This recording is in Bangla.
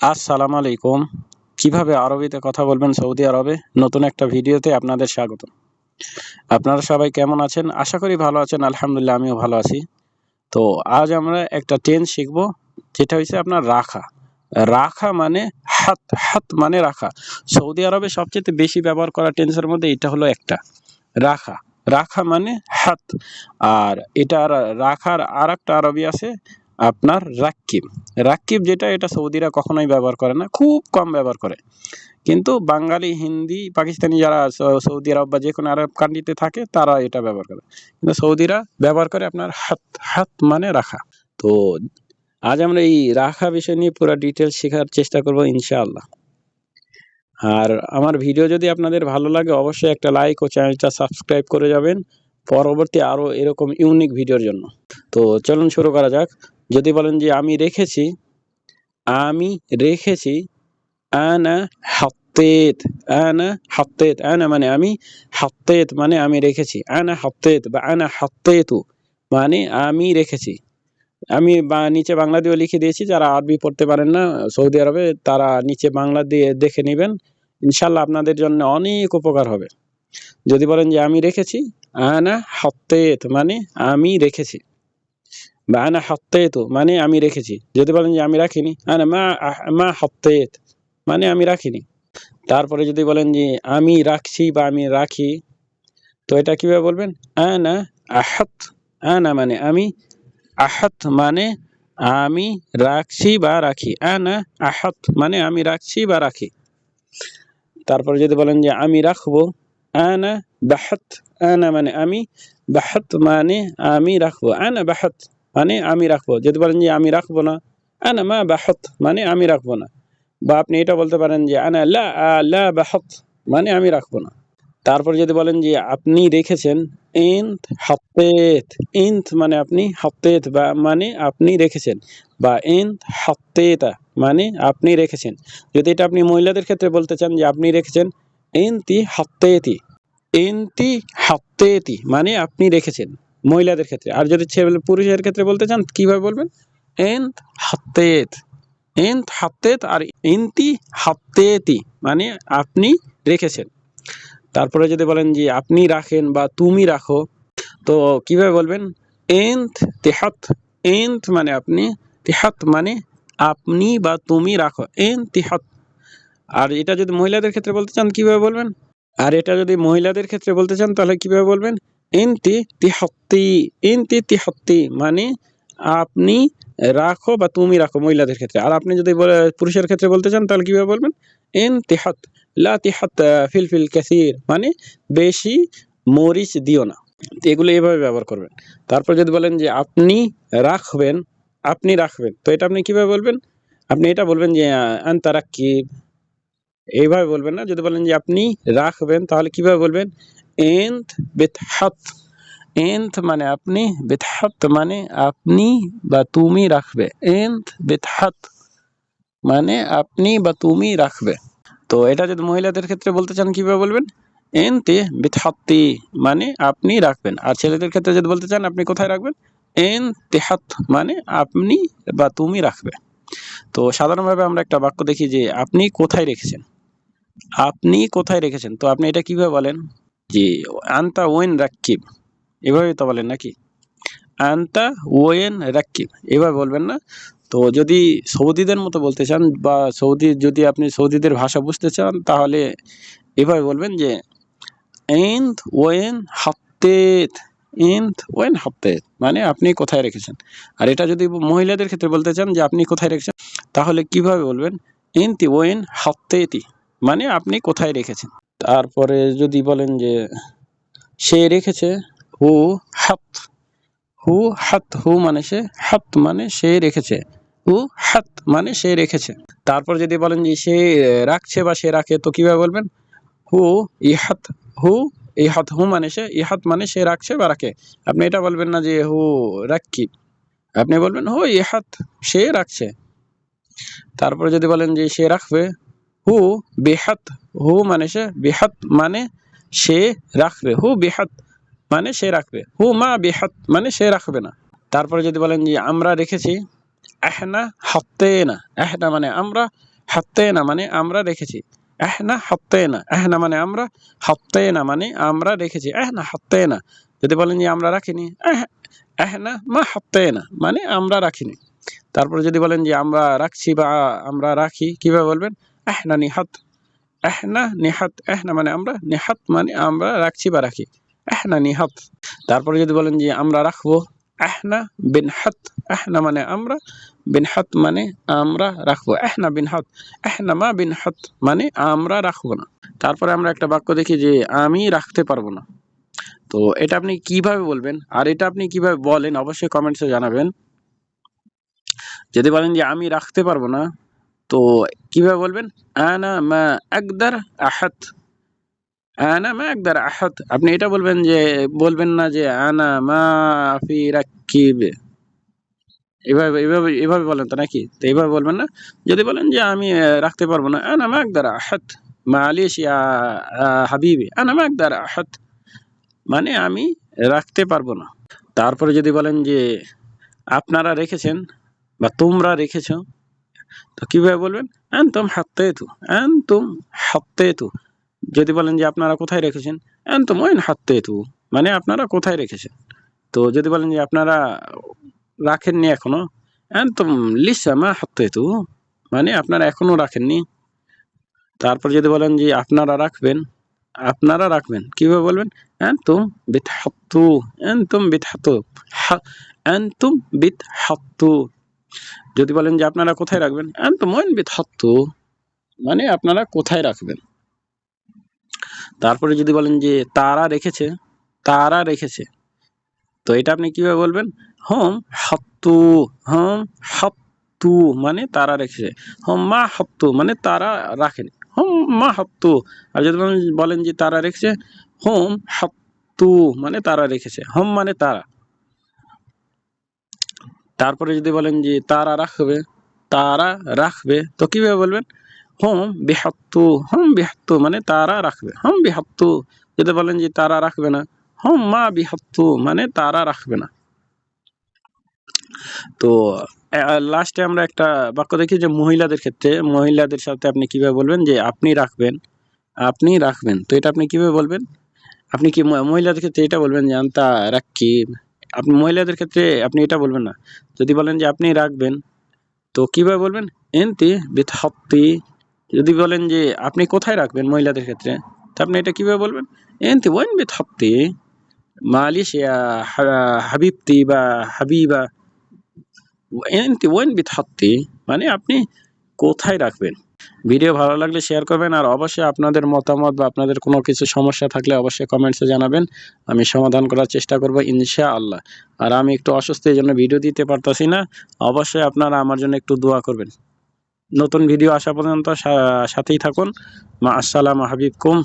আসসালামু আলাইকুম। কীভাবে আরবিতে কথা বলবেন সৌদি আরবে? নতুন একটা ভিডিওতে আপনাদের স্বাগত আপনারা সবাই কেমন আছেন? আশা করি ভালো আছেন, আলহামদুলিল্লাহ আমিও ভালো আছি। তো আজ আমরা একটা টেন্স শিখব, যেটা হচ্ছে আপনার রাখা। রাখা মানে হাত হাত মানে রাখা। সৌদি আরবে সবচেয়ে বেশি ব্যবহার করা টেন্সের মধ্যে এটা হলো একটা। রাখা। রাখা মানে হাত। আর এটা রাখার আর একটা আরবি আছে আপনার রাক্কিব রাক্কিব যেটা, এটা সৌদিরা কখনোই ব্যবহার করে না, খুব কম ব্যবহার করে। কিন্তু বাঙালি, হিন্দি, পাকিস্তানি যারা সৌদি আরব বা যে কোনো আরব কান্ট্রিতে থাকে, তারা এটা ব্যবহার করে। কিন্তু সৌদিরা ব্যবহার করে আপনার হাত হাত মানে রাখা। তো আজ আমরা এই রাখা বিষয় নিয়ে পুরো ডিটেলস শেখার চেষ্টা করব ইনশাআল্লাহ। আর আমার ভিডিও যদি আপনাদের ভালো লাগে, অবশ্যই একটা লাইক ও চ্যানেলটা সাবস্ক্রাইব করে যাবেন, পরবর্তী আরও এরকম ইউনিক ভিডিওর জন্য। তো চলুন শুরু করা যাক। যদি বলেন যে আমি রেখেছি আমি রেখেছি, আনা হাত্তেত আনা হাত্তেত, আনা মানে আমি, হাত্তেত মানে আমি রেখেছি, আনা হাত্তেত বা আনা হাত্তেতু মানে আমি রেখেছি। আমি নিচে বাংলা দিয়েও লিখে দিয়েছি, যারা আরবি পড়তে পারেন না, সৌদি আরবে, তারা নিচে বাংলা দিয়ে দেখে নেবেন ইনশাল্লাহ আপনাদের জন্য অনেক উপকার হবে। যদি বলেন যে আমি রেখেছি, আনা হাত্তেত মানে আমি রেখেছি। বা আনা হাত্তেতু মানে আমি রেখেছি। যদি বলেন যে আমি রাখিনি, আনা মা মা হাত্তেত মানে আমি রাখিনি। তারপরে যদি বলেন যে আমি রাখছি বা আমি রাখি, তো এটা কীভাবে বলবেন? আনা আহাত, আনা মানে আমি, আহাত মানে আমি রাখছি বা রাখি। আনা আহাত মানে আমি রাখছি বা রাখি। তারপরে যদি বলেন যে আমি রাখব, আনা বাহাত, আনা মানে আমি, বাহাত মানে আমি রাখব। আনা বাহাত মানে আমি রাখব। যদি বলেন যে আমি রাখব না, আনা মা বাহত মানে আমি রাখব না। বা আপনি এটা বলতে পারেন যে, আনা লা লা বাহাত মানে আমি রাখব না। তারপর যদি বলেন যে, আপনি রেখেছেন ইন্ত হাত্তেত। ইন্ত মানে আপনি হাত্তেত বা মানে আপনি রেখেছেন। বা ইন্ত হাত্তেতা মানে আপনি রেখেছেন। যদি এটা আপনি মহিলাদের ক্ষেত্রে বলতে চান যে, আপনি রেখেছেন ইনতি হাত্তেতি। ইনতি হাত্তেতি মানে আপনি রেখেছেন। মহিলাদের ক্ষেত্রে। আর যদি ছেলে পুরুষের ক্ষেত্রে বলতে চান, কীভাবে বলবেন? ইন্ত হাত্তেত। ইন্ত হাত্তেত আর ইনতি হাত্তেতি মানে আপনি রেখেছেন। তারপরে যদি বলেন যে আপনি রাখেন বা তুমি রাখো, তো কীভাবে বলবেন? এন্থ তেহাত। এন্থ মানে আপনি, তেহাত মানে আপনি বা তুমি রাখো। এন তিহাত। আর এটা যদি মহিলাদের ক্ষেত্রে বলতে চান, কীভাবে বলবেন? আর এটা যদি মহিলাদের ক্ষেত্রে বলতে চান, তাহলে কীভাবে বলবেন? এনতি তিহাত্তি এনতি তিহাত্তি মানে আপনি রাখো বা তুমি রাখো মহিলাদের ক্ষেত্রে আর আপনি যদি পুরুষের ক্ষেত্রে বলতে চান তাহলে কীভাবে বলবেন এন তিহাত লা তিহাত ফিল ফিল কাসির মানে বেশি মরিচ দিও না এগুলো এইভাবে ব্যবহার করবেন তারপর যদি বলেন যে আপনি রাখবেন আপনি রাখবেন তো এটা আপনি কীভাবে বলবেন আপনি এটা বলবেন যে আন্তা রাকিব এইভাবে বলবেন না যদি বলেন যে আপনি রাখবেন তাহলে কীভাবে বলবেন এন্থ বেতহাত। এন্থ মানে আপনি, বেতহাত মানে আপনি বা তুমি রাখবে। এন্থ বেতহাত মানে আপনি বা তুমি রাখবে। তো এটা যদি মহিলাদের ক্ষেত্রে বলতে চান, কীভাবে বলবেন? এনতে বেতহাত্তি মানে আপনি রাখবেন। আর ছেলেদের ক্ষেত্রে যদি বলতে চান, আপনি কোথায় রাখবেন? এন তেহাত মানে আপনি বা তুমি রাখবে। তো সাধারণভাবে আমরা একটা বাক্য দেখি যে, আপনি কোথায় রেখেছেন? আপনি কোথায় রেখেছেন? তো আপনি এটা কীভাবে বলেন? যে আন্তা ওয়েন রাকিব এভাবে তো বলেন নাকি? আন্তা ওয়েন রাকিব এভাবে বলবেন না? তো যদি সৌদিদের মতো বলতে চান বা সৌদি, যদি আপনি সৌদিদের ভাষা বুঝতে চান, তাহলে এভাবে বলবেন যে এন্থ ওয়েন হাত্তেত এন্থ ওয়েন হাত্তেত। মানে আপনি কোথায় রেখেছেন? আর এটা যদি মহিলাদের ক্ষেত্রে বলতে চান যে, আপনি কোথায় রেখেছেন? তাহলে কীভাবে বলবেন? এন্তি ওয়েন হাত্তেতি। মানে আপনি কোথায় রেখেছেন? তারপরে যদি বলেন যে সে রেখেছে হু হাত হু হাত, হু মানে সে, হাত মানে সে রেখেছে, হু হাত মানে সে রেখেছে। তারপর যদি বলেন যে সে রাখছে বা সে রাখে, তো কীভাবে বলবেন? হু ইহাত হু ইহাত হু মানে সে ইহাত মানে সে রাখছে বা রাখে। আপনি এটা বলবেন না যে হু রাখি। আপনি বলবেন হু ইহাত সে রাখছে। তারপরে যদি বলেন যে সে রাখবে হু বেহাত, হু মানে সে, বেহাত মানে সে রাখবে, হু বেহাত মানে সে রাখবে, হু মা বেহাত মানে সে রাখবে না। তারপরে যদি বলেন যে আমরা রেখেছি, এহনা হত্তেনা, এহনা মানে আমরা, হত্তেনা মানে আমরা রেখেছি, এহনা হত্তেনা, এহনা মানে আমরা, হত্তেনা মানে আমরা রেখেছি, এহনা হত্তেনা। যদি বলেন যে আমরা রাখিনি, এহ- এহনা মা হত্তেনা মানে আমরা রাখিনি। তারপরে যদি বলেন যে আমরা রাখছি বা আমরা রাখি, কীভাবে বলবেন? এহনা নিহাত এহনা নিহাত, এহনা মানে আমরা, নিহাত মানে আমরা রাখছি বা রাখি, এহনা নিহাত। তারপরে যদি বলেন যে আমরা রাখব, এহনা বিনহাত, এহনা মানে আমরা, বিনহাত মানে আমরা রাখব, এহনা বিনহাত, এহনা মা বিনহাত মানে আমরা রাখব না। তারপরে আমরা একটা বাক্য দেখি যে আমি রাখতে পারব না। তো এটা আপনি কীভাবে বলবেন? আর এটা আপনি কীভাবে বলেন? অবশ্যই কমেন্টসে জানাবেন। যদি বলেন যে আমি রাখতে পারব না তো কীভাবে বলবেন? আনা মা আকদার আহাত। আনা মা আকদার আহাত। আপনি এটা বলবেন যে, বলবেন না যে, আনা মা ফি রাকিব এভাবে এভাবে এভাবে বলেন তো নাকি? তো এভাবে বলবেন না? যদি বলেন যে, আমি রাখতে পারব না, আনা মা আকদার আহাত। মালিশ ইয়া হাবিবি। আনা মা আকদার আহাত। মানে আমি রাখতে পারব না। তারপরে যদি বলেন যে, আপনারা রেখেছেন বা তোমরা রেখেছো তো কীভাবে বলবেন? আনতুম হাত্তেতু আনতুম হাত্তেতু যদি বলেন যে আপনারা কোথায় রেখেছেন? আনতুম ওয়াইন হাত্তেতু মানে আপনারা কোথায় রেখেছেন? তো যদি বলেন যে আপনারা রাখেননি এখনও, আনতুম লিসা মা হাত্তেতু মানে আপনারা এখনও রাখেননি। তারপর যদি বলেন যে আপনারা রাখবেন আপনারা রাখবেন, কীভাবে বলবেন? আনতুম বিতহাত্তু আনতুম বিতহাত্তু, হা- আনতুম বিতহাত্তু। যদি বলেন যে আপনারা কোথায় রাখবেন? আনতুম ওয়াইন মানে আপনারা কোথায় রাখবেন? তারপরে যদি বলেন যে তারা রেখেছে তারা রেখেছে, তো এটা আপনি কীভাবে বলবেন? হোম হাত্তু হোম হাত্তু মানে তারা রেখেছে। হোম, মা হাত্তু মানে তারা রাখেনি। হোম, মা হাত্তু আর যদি বলেন যে তারা রেখেছে, হোম হাত্তু মানে তারা রেখেছে। হোম মানে তারা। তারপরে যদি বলেন যে তারা রাখবে তারা রাখবে, তো কীভাবে বলবেন? হোম, বিহাত্তু হোম, বিহাত্তু মানে তারা রাখবে। হোম, বিহাত্তু, যদি বলেন যে তারা রাখবে না, হোম, মা বিহাত্তু মানে তারা রাখবে না। তো লাস্টে আমরা একটা বাক্য দেখি যে মহিলাদের ক্ষেত্রে, মহিলাদের সাথে আপনি কীভাবে বলবেন যে আপনি রাখবেন আপনি রাখবেন। তো এটা আপনি কীভাবে বলবেন? আপনি কি মহিলাদের ক্ষেত্রে এটা বলবেন যে আন্তা রাখি আপনি মহিলাদের ক্ষেত্রে আপনি এটা বলবেন না। যদি বলেন যে আপনি রাখবেন, তো কীভাবে বলবেন? এনতি বিথপ্তি যদি বলেন যে আপনি কোথায় রাখবেন মহিলাদের ক্ষেত্রে, তা আপনি এটা কীভাবে বলবেন? এনতি ওয়াইন বিথপ্তি মালিশ ইয়া হাবিবতি বা হাবিবা। এনতি ওয়াইন বিথপ্তি মানে আপনি কোথায় রাখবেন? ভিডিও ভালো লাগলে শেয়ার করবেন আর অবশ্যই আপনাদের মতামত বা আপনাদের কোনো কিছু সমস্যা থাকলে অবশ্যই কমেন্টসে জানাবেন। আমি সমাধান করার চেষ্টা করব ইনশা আল্লাহ আর আমি একটু অসুস্থ এই জন্য ভিডিও দিতে পারতাছি না। অবশ্যই আপনারা আমার জন্য একটু দোয়া করবেন। নতুন ভিডিও আসা পর্যন্ত সাথেই থাকুন। মা, আসসালাম হাবিবকুম